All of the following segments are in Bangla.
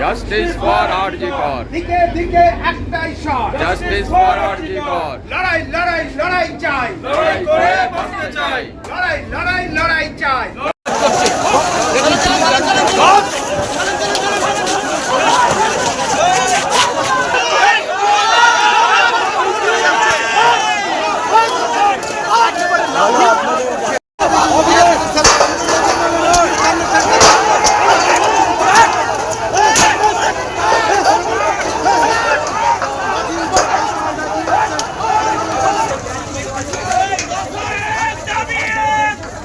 জাস্টিস ফর আরজি কর দিকে দিকে একটাই শট। জাস্টিস ফর আরজি কর লড়াই লড়াই লড়াই চাই। লড়াই করে বাঁচতে চাই। লড়াই লড়াই লড়াই চাই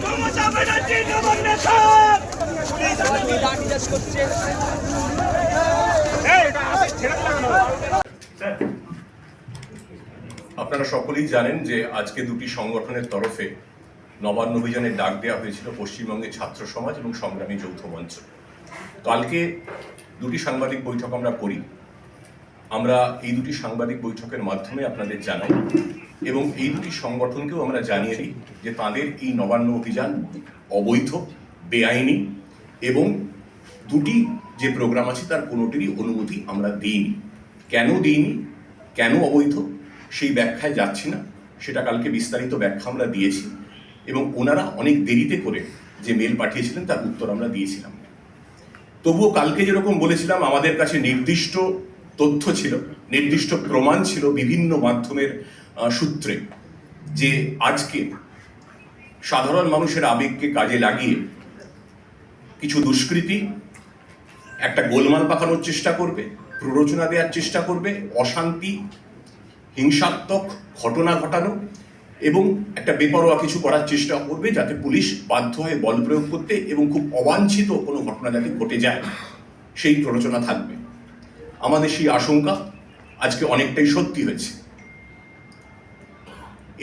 মমতা ব্যানার্জি আপনারা সকলেই জানেন যে আজকে দুটি সংগঠনের তরফে নবান্ন অভিযানের ডাক দেওয়া হয়েছিল পশ্চিমবঙ্গের ছাত্র সমাজ এবং সংগ্রামী যৌথ মঞ্চ। কালকে দুটি সাংবাদিক বৈঠক আমরা করি। আমরা এই দুটি সাংবাদিক বৈঠকের মাধ্যমে আপনাদের জানাই এবং এই দুটি সংগঠনকেও আমরা জানিয়ে দিই যে তাদের এই নবান্ন অভিযান অবৈধ বেআইনি এবং দুটি যে প্রোগ্রাম আছে তার কোনোটিরই অনুমতি আমরা দিইনি। কেন দিইনি? কেন অবৈধ? সেই ব্যাখ্যায় যাচ্ছি না। সেটা কালকে বিস্তারিত ব্যাখ্যা আমরা দিয়েছি এবং ওনারা অনেক দেরিতে করে যে মেল পাঠিয়েছিলেন তার উত্তর আমরা দিয়েছিলাম। তবুও কালকে যেরকম বলেছিলাম, আমাদের কাছে নির্দিষ্ট তথ্য ছিল, নির্দিষ্ট প্রমাণ ছিল বিভিন্ন মাধ্যমের সূত্রে যে আজকে সাধারণ মানুষের আবেগকে কাজে লাগিয়ে কিছু দুষ্কৃতী একটা গোলমাল পাকানোর চেষ্টা করবে, প্ররোচনা দেওয়ার চেষ্টা করবে, অশান্তি, হিংসাত্মক ঘটনা ঘটানো এবং একটা বেপরোয়া কিছু করার চেষ্টা করবে যাতে পুলিশ বাধ্য হয়ে বল প্রয়োগ করতে এবং খুব অবাঞ্ছিত কোনো ঘটনা যাতে ঘটে যায়, সেই প্ররোচনা থাকবে। আমাদের সেই আশঙ্কা আজকে অনেকটাই সত্যি হয়েছে।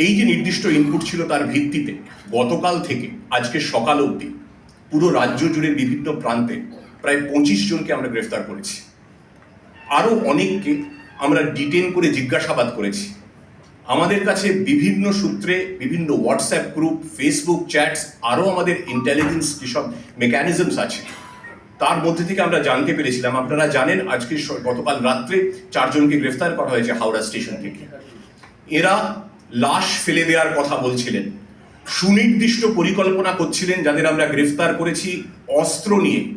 এই যে নির্দিষ্ট ইনপুট ছিল তার ভিত্তিতে গতকাল থেকে, আজকে সকাল অবধি পুরো রাজ্য জুড়ে বিভিন্ন প্রান্তে প্রায় পঁচিশ জনকে আমরা গ্রেফতার করেছি। আরও অনেককে আমরা ডিটেন করে জিজ্ঞাসাবাদ করেছি। আমাদের কাছে বিভিন্ন সূত্রে, বিভিন্ন হোয়াটসঅ্যাপ গ্রুপ ফেসবুক চ্যাটস আরও আমাদের ইন্টেলিজেন্স যেসব মেকানিজমস আছে, তার মধ্যে থেকে আমরা জানতে পেরেছিলাম। আপনারা জানেন, আজকে গতকাল রাত্রে চারজনকে গ্রেফতার করা হয়েছে হাওড়া স্টেশন থেকে। এরা লাশ ফেলে দেওয়ার কথা বলছিলেন। সুনির্দিষ্ট পরিকল্পনা করছিলেন যাদের আমরা গ্রেফতার করেছি অস্ত্র নিয়ে,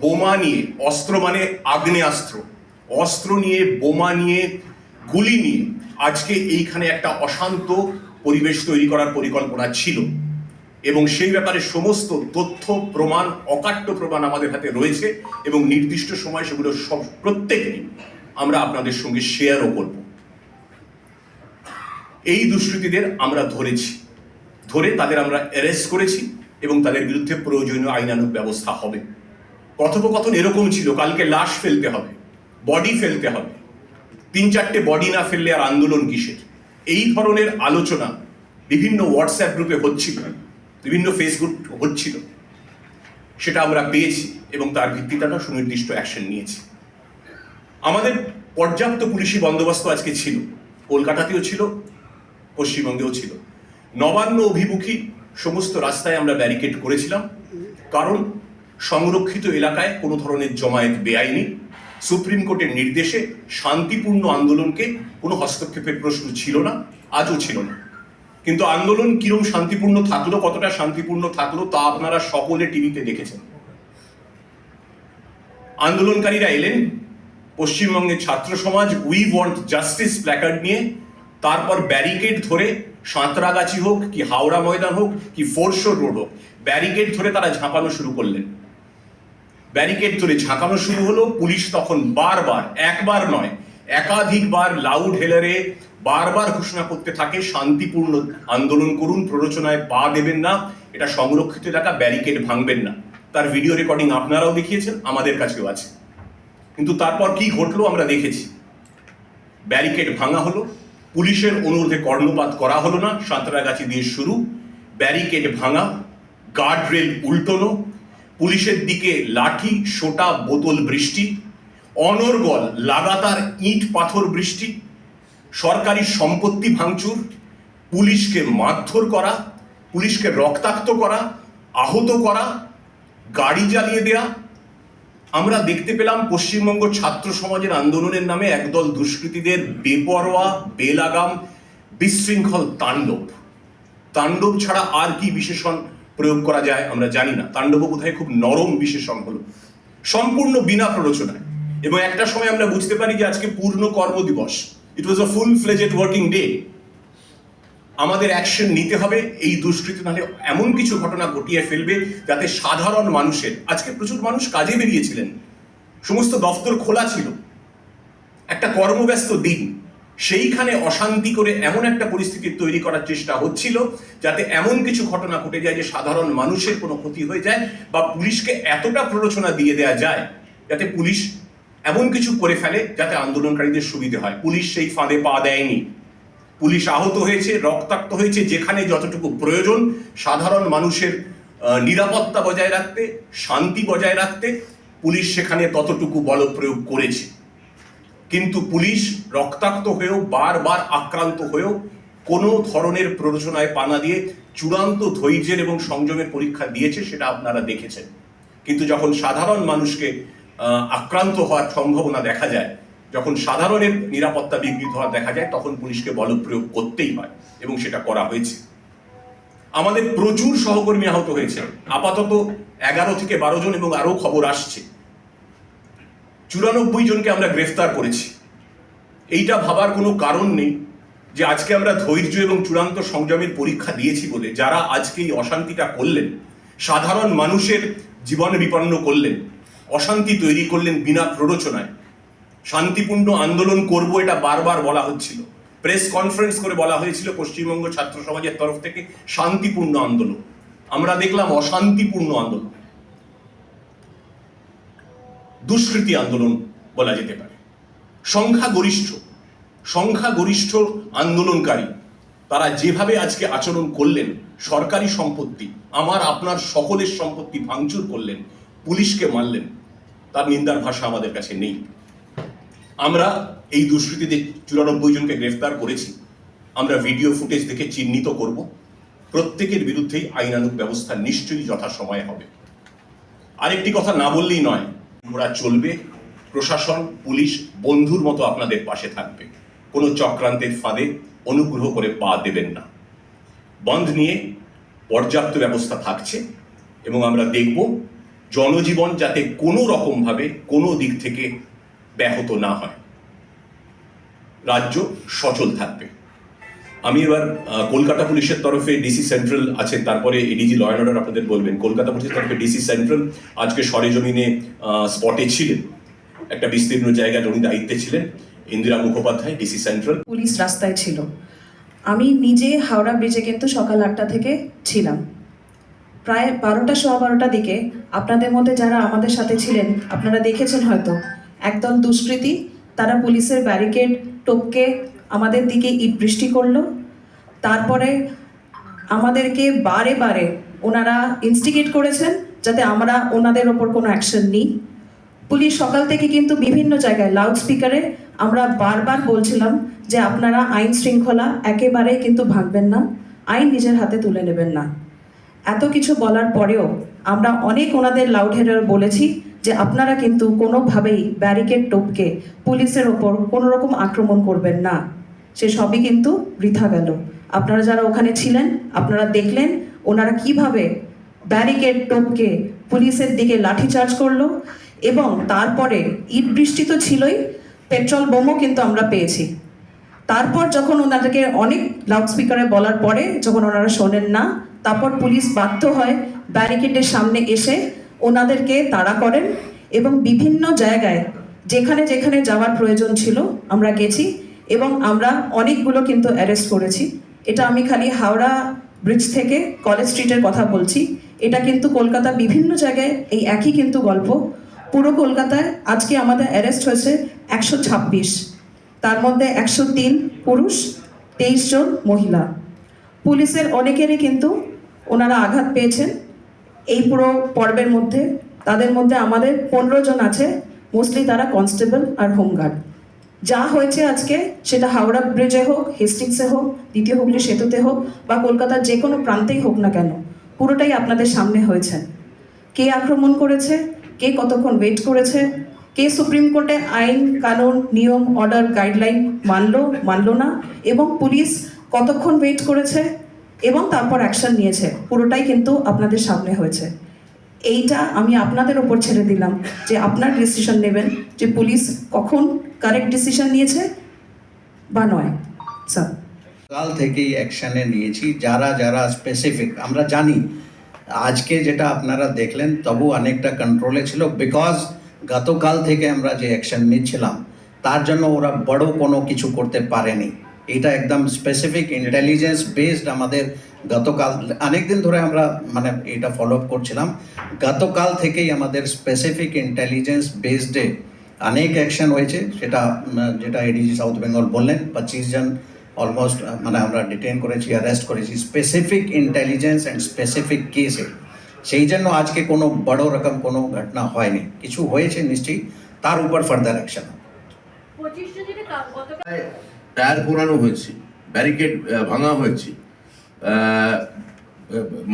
বোমা নিয়ে। অস্ত্র মানে আগ্নেয়াস্ত্র। অস্ত্র নিয়ে, বোমা নিয়ে, গুলি নিয়ে। আজকে এইখানে একটা অশান্ত পরিবেশ তৈরি করার পরিকল্পনা ছিল। এবং সেই ব্যাপারে সমস্ত তথ্য, প্রমাণ, অকাট্য প্রমাণ আমাদের হাতে রয়েছে এবং নির্দিষ্ট সময় সেগুলো সব প্রত্যেকটি আমরা আপনাদের সঙ্গে শেয়ারও করব। এই দুষ্কৃতীদের আমরা ধরেছি। ধরে তাদের আমরা অ্যারেস্ট করেছি এবং তাদের বিরুদ্ধে প্রয়োজনীয় আইনানুক ব্যবস্থা হবে। কথোপকথন এরকম ছিল, কালকে লাশ ফেলতে হবে বডি ফেলতে হবে। তিন চারটে বডি না ফেললে আর আন্দোলন কিসের? এই ধরনের আলোচনা বিভিন্ন হোয়াটসঅ্যাপ গ্রুপে হচ্ছিল, বিভিন্ন ফেসবুক হচ্ছিল। সেটা আমরা পেয়েছি এবং তার ভিত্তিতে আমরা সুনির্দিষ্ট অ্যাকশন নিয়েছি। আমাদের পর্যাপ্ত পুলিশি বন্দোবস্ত আজকে ছিল। কলকাতাতেও ছিল, পশ্চিমবঙ্গেও ছিল। নবান্ন অভিমুখী সমস্ত রাস্তায় আমরা ব্যারিকেড করেছিলাম। কারণ সংরক্ষিত এলাকায় কোনো ধরনের জমায়েত বেআইনি। সুপ্রিম কোর্টের নির্দেশে শান্তিপূর্ণ আন্দোলনকে কোনো হস্তক্ষেপের প্রশ্ন ছিল না, আজও ছিল না। কিন্তু আন্দোলন কিরম শান্তিপূর্ণ থাকল, কতটা শান্তিপূর্ণ থাকল, তা আপনারা সকলে টিভিতে দেখেছেন। আন্দোলনকারীরা এলেন, পশ্চিমবঙ্গের ছাত্র সমাজ উই ওয়ান্ট জাস্টিস প্ল্যাকার্ড নিয়ে, তারপর ব্যারিকেড ধরে সাঁতরাগাছি হোক, কি হাওড়া ময়দান হোক, কি ফোরশোর রোড হোক, ব্যারিকেড ধরে তারা ঝাঁপানো শুরু করলেন। ব্যারিকেড ধরে ঝাঁকানো শুরু হলো, পুলিশ তখন বারবার, একবার নয়, একাধিকবার লাউড হেলারে বারবার ঘোষণা করতে থাকে, শান্তিপূর্ণ আন্দোলন করুন, প্ররোচনায় পা দেবেন না, এটা সংরক্ষিত এলাকা, ব্যারিকেড ভাঙবেন না। তার ভিডিও রেকর্ডিং আপনারাও দেখিয়েছেন, আমাদের কাছেও আছে। কিন্তু তারপর কি ঘটলো আমরা দেখেছি। ব্যারিকেড ভাঙা হলো পুলিশের অনুরোধে কর্ণপাত করা হলো না, সাঁতরাগাছি দিয়ে শুরু, ব্যারিকেড ভাঙা গার্ড রেল উল্টোনো, পুলিশের দিকে লাঠি, সোটা, বোতল বৃষ্টি, অনর্গল, লাগাতার ইট পাথর বৃষ্টি, সরকারি সম্পত্তি ভাঙচুর, পুলিশকে মারধর করা, পুলিশকে রক্তাক্ত করা, আহত করা, গাড়ি জ্বালিয়ে দেয়া আমরা দেখতে পেলাম পশ্চিমবঙ্গ ছাত্র সমাজের আন্দোলনের নামে একদল দুষ্কৃতীদের বেপরোয়া, বেলাগাম, বিশৃঙ্খল তাণ্ডব। তাণ্ডব ছাড়া আর কি বিশেষণ প্রয়োগ করা যায় আমরা জানি না। তাণ্ডব বোধহয় খুব নরম বিশেষণ হলো। সম্পূর্ণ বিনা প্ররোচনায়। এবং একটা সময় আমরা বুঝতে পারি যে আজকে পূর্ণ কর্মদিবস it was a full fledged working day আমাদের অ্যাকশন নিতে হবে, এই দুষ্কৃতি নাহলে এমন কিছু ঘটনা ঘটিয়ে ফেলবে যাতে সাধারণ মানুষের, আজকে প্রচুর মানুষ কাজে বেরিয়েছিলেন, সমস্ত দফতর খোলা ছিল, একটা কর্মব্যস্ত দিন, সেইখানে অশান্তি করে এমন একটা পরিস্থিতি তৈরি করার চেষ্টা হচ্ছিল, যাতে এমন কিছু ঘটনা ঘটে যায় যে সাধারণ মানুষের কোনো ক্ষতি হয়ে যায় বা পুলিশকে এতটা প্ররোচনা দিয়ে দেয়া যায় যাতে পুলিশ এমন কিছু করে ফেলে যাতে আন্দোলনকারীদের সুবিধে হয়। পুলিশ সেই ফাঁদে পা দেয়নি। পুলিশ আহত হয়েছে, রক্তাক্ত হয়েছে, যেখানে যতটুকু প্রয়োজন সাধারণ মানুষের নিরাপত্তা বজায় রাখতে, শান্তি বজায় রাখতে পুলিশ সেখানে ততটুকু বল প্রয়োগ করেছে। কিন্তু পুলিশ রক্তাক্ত হয়েও, বারবার আক্রান্ত হয়েও কোনো ধরনের প্ররোচনায় পানা দিয়ে চূড়ান্ত ধৈর্যের এবং সংযমের পরীক্ষা দিয়েছে সেটা আপনারা দেখেছেন। কিন্তু যখন সাধারণ মানুষকে আক্রান্ত হওয়ার সম্ভাবনা দেখা যায় যখন সাধারণের নিরাপত্তা বিঘ্নিত হওয়া দেখা যায়, তখন পুলিশকে বলপ্রয়োগ করতেই হয় এবং সেটা করা হয়েছে। আমাদের প্রচুর সহকর্মী আহত হয়েছে আপাতত এগারো থেকে বারো জন এবং আরও খবর আসছে। চুরানব্বই জনকে আমরা গ্রেফতার করেছি। এইটা ভাবার কোনো কারণ নেই যে আজকে আমরা ধৈর্য এবং চূড়ান্ত সংযমের পরীক্ষা দিয়েছি বলে যারা আজকে এই অশান্তিটা করলেন, সাধারণ মানুষের জীবন বিপন্ন করলেন, অশান্তি তৈরি করলেন বিনা প্ররোচনায়। শান্তিপূর্ণ আন্দোলন করব এটা বারবার বলা হচ্ছিল। প্রেস কনফারেন্স করে বলা হয়েছিল পশ্চিমবঙ্গ ছাত্র সমাজের তরফ থেকে শান্তিপূর্ণ আন্দোলন। আমরা দেখলাম অশান্তিপূর্ণ আন্দোলন। দুষ্কৃতি আন্দোলন বলা যেতে পারে। সংখ্যাগরিষ্ঠ সংখ্যাগরিষ্ঠ আন্দোলনকারী, তারা যেভাবে আজকে আচরণ করলেন, সরকারি সম্পত্তি, আমার, আপনার সকলের সম্পত্তি ভাঙচুর করলেন, পুলিশকে মারলেন, তার নিন্দার ভাষা আমাদের কাছে নেই। আমরা এই দুষ্কৃতীদের চুরানব্বই জনকে গ্রেফতার করেছি। আমরা ভিডিও ফুটেজ দেখে চিহ্নিত করব। প্রত্যেকের বিরুদ্ধেই আইনানুগ ব্যবস্থা নিশ্চয়ই যথাসময়ে হবে। আরেকটি কথা না বললেই নয় ঘোড়া চলবে, প্রশাসন, পুলিশ, বন্ধুর মতো আপনাদের পাশে থাকবে। কোনো চক্রান্তের ফাঁদে অনুগ্রহ করে পা দেবেন না। বন্ধ নিয়ে পর্যাপ্ত ব্যবস্থা থাকছে এবং আমরা দেখব, জনজীবন যাতে কোনো রকমভাবে কোনো দিক থেকে ব্যাহত না হয়। রাজ্য সচল থাকবে। আমি এবার কলকাতা পুলিশের তরফে ডিসি সেন্ট্রাল আছেন তারপরে এডিজি ল অ্যান্ড অর্ডার আপনাদের বলবেন। কলকাতা পুলিশের তরফে ডিসি সেন্ট্রাল আজকে সরেজমিনে স্পটে ছিলেন। একটা বিস্তীর্ণ জায়গায় উনি দায়িত্বে ছিলেন, Indira Mukhopadhyay DC central police রাস্তায় ছিল। আমি নিজে হাওড়া ব্রিজে কিন্তু সকাল আটটা থেকে ছিলাম। প্রায় বারোটা, সোয়া বারোটা দিকে আপনাদের মধ্যে যারা আমাদের সাথে ছিলেন, আপনারা দেখেছেন হয়তো একদল দুষ্কৃতী। তারা পুলিশের ব্যারিকেড টপকে আমাদের দিকে ইট বৃষ্টি করল। তারপরে আমাদেরকে বারে বারে ওনারা ইনস্টিগেট করেছেন যাতে আমরা ওনাদের ওপর কোনো অ্যাকশন নিই। পুলিশ সকাল থেকে কিন্তু বিভিন্ন জায়গায় লাউড স্পিকারে আমরা বারবার বলছিলাম যে আপনারা আইন শৃঙ্খলা একেবারে কিন্তু ভাঙবেন না, আইন নিজের হাতে তুলে নেবেন না। এত কিছু বলার পরেও আমরা অনেক ওনাদের লাউড হেডার বলেছি যে আপনারা কিন্তু কোনোভাবেই ব্যারিকেড টোপকে পুলিশের ওপর কোনো রকম আক্রমণ করবেন না। সে সবই কিন্তু বৃথা গেল। আপনারা যারা ওখানে ছিলেন, আপনারা দেখলেন ওনারা কীভাবে ব্যারিকেড টোপকে পুলিশের দিকে লাঠিচার্জ করল এবং তারপরে ইট বৃষ্টি তো ছিলই, পেট্রোল বোমও কিন্তু আমরা পেয়েছি। তারপর যখন ওনাদেরকে অনেক লাউডস্পিকারে বলার পরে যখন ওনারা শোনেন না, তারপর পুলিশ বাধ্য হয় ব্যারিকেডের সামনে এসে ওনাদেরকে তাড়া করেন এবং বিভিন্ন জায়গায় যেখানে যেখানে যাওয়ার প্রয়োজন ছিল আমরা গেছি এবং আমরা অনেকগুলো কিন্তু অ্যারেস্ট করেছি। এটা আমি খালি হাওড়া ব্রিজ থেকে কলেজ স্ট্রিটের কথা বলছি। এটা কিন্তু কলকাতা বিভিন্ন জায়গায় এই একই কিন্তু গল্প। পুরো কলকাতায় আজকে আমাদের অ্যারেস্ট হয়েছে একশো ছাব্বিশ। তার মধ্যে একশো তিন পুরুষ, তেইশ জন মহিলা। পুলিশের অনেকেরই কিন্তু ওনারা আঘাত পেয়েছেন। এই পুরো পর্বের মধ্যে, তাদের মধ্যে আমাদের পনেরো জন আছে মোস্টলি তারা কনস্টেবল আর হোমগার্ড যা হয়েছে আজকে, সেটা হাওড়া ব্রিজে হোক হেস্টিংসে হোক, দ্বিতীয় হুগলি সেতুতে হোক, বা কলকাতার যে কোনো প্রান্তেই হোক না কেন, পুরোটাই আপনাদের সামনে হয়েছে। কে আক্রমণ করেছে, কে কতক্ষণ ওয়েট করেছে, কে সুপ্রিম কোর্টে আইন, কানুন, নিয়ম অর্ডার গাইডলাইন মানলো মানলো না, এবং পুলিশ কতক্ষণ ওয়েট করেছে এবং তারপর অ্যাকশন নিয়েছে। পুরোটাই কিন্তু আপনাদের সামনে হয়েছে। এইটা আমি আপনাদের ওপর ছেড়ে দিলাম যে আপনার ডিসিশন নেবেন যে পুলিশ কখন কারেক্ট ডিসিশন নিয়েছে বা নয়। স্যার কাল থেকেই অ্যাকশানে নিয়েছি। যারা যারা স্পেসিফিক আমরা জানি। আজকে যেটা আপনারা দেখলেন, তবু অনেকটা কন্ট্রোলে ছিল বিকজ গতকাল থেকে আমরা যে অ্যাকশন নিচ্ছিলাম, তার জন্য ওরা বড় কোনো কিছু করতে পারেনি। এটা একদম স্পেসিফিক ইন্টেলিজেন্স বেসড আমাদের গতকাল অনেক দিন ধরে আমরা মানে এটা ফলো আপ করছিলাম। গতকাল থেকেই আমাদের স্পেসিফিক ইন্টেলিজেন্স বেসডে অনেক অ্যাকশন হয়েছে। সেটা যেটা এডিজি সাউথ বেঙ্গল বললেন পঁচিশ জন অলমোস্ট মানে আমরা ডিটেন করেছি অ্যারেস্ট করেছি। স্পেসিফিক ইন্টেলিজেন্স অ্যান্ড স্পেসিফিক কেসে সেই জন্য আজকে কোনো বড় রকম কোনো ঘটনা হয়নি। কিছু হয়েছে নিশ্চয়ই তার উপর ফার্দার অ্যাকশন টায়ার পোড়ানো হয়েছে ব্যারিকেড ভাঙা হয়েছে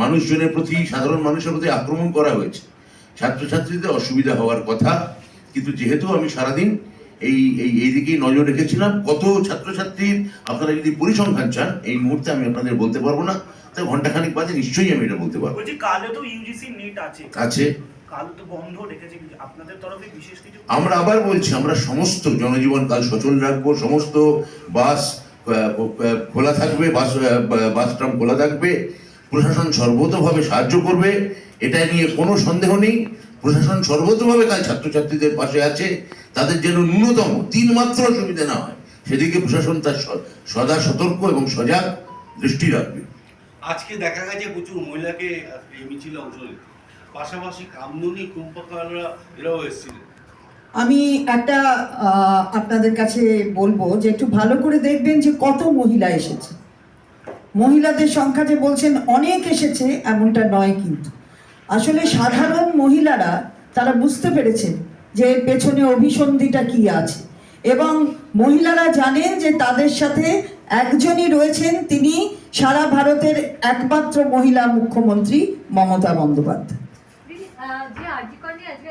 মানুষজনের প্রতি সাধারণ মানুষের প্রতি আক্রমণ করা হয়েছে। ছাত্রছাত্রীদের অসুবিধা হওয়ার কথা কিন্তু যেহেতু আমি সারাদিন এই এই এই দিকেই নজর রেখেছিলাম কত ছাত্রছাত্রীর আপনারা যদি পরিসংখ্যান চান এই মুহূর্তে আমি আপনাদের বলতে পারব না তো ঘন্টাখানিক বাদে নিশ্চয়ই আমি এটা বলতে পারব। বলছি কালে তো ইউজিসি নিট আছে। আছে। কাল তো বন্ধ রেখেছে আপনাদের তরফে বিশেষ কিছু আমরা আবার বলছি আমরা সমস্ত জনজীবন কাল সচল রাখব সমস্ত বাস খোলা থাকবে বাস বাস ট্রাম খোলা থাকবে প্রশাসন সর্বতভাবে সাহায্য করবে এটা নিয়ে কোনো সন্দেহ নেই। প্রশাসন সর্বতভাবে কাল ছাত্রছাত্রীদের পাশে আছে তাদের যেন ন্যূনতম তিন মাত্র অসুবিধা না হয় সেদিকে প্রশাসন তার স- সদা সতর্ক এবং সজাগ দৃষ্টি রাখবে। আজকে দেখা গেছে প্রচুর মহিলাকে মিছিলে অংশ নিতে। পাশাপাশি কামদুনি কুম্ভকাররা এরাও এসেছিলেন আমি একটা আপনাদের কাছে বলব যে একটু ভালো করে দেখবেন যে কত মহিলা এসেছে। মহিলাদের সংখ্যা যে বলছেন অনেক এসেছে, এমনটা নয় কিন্তু। আসলে সাধারণ মহিলারা, তারা বুঝতে পেরেছেন যে পেছনে অভিসন্ধিটা কি আছে। এবং মহিলারা জানেন যে তাদের সাথে একজনই রয়েছেন, তিনি সারা ভারতের একমাত্র মহিলা মুখ্যমন্ত্রী মমতা বন্দ্যোপাধ্যায়। जी आज कौन जी आज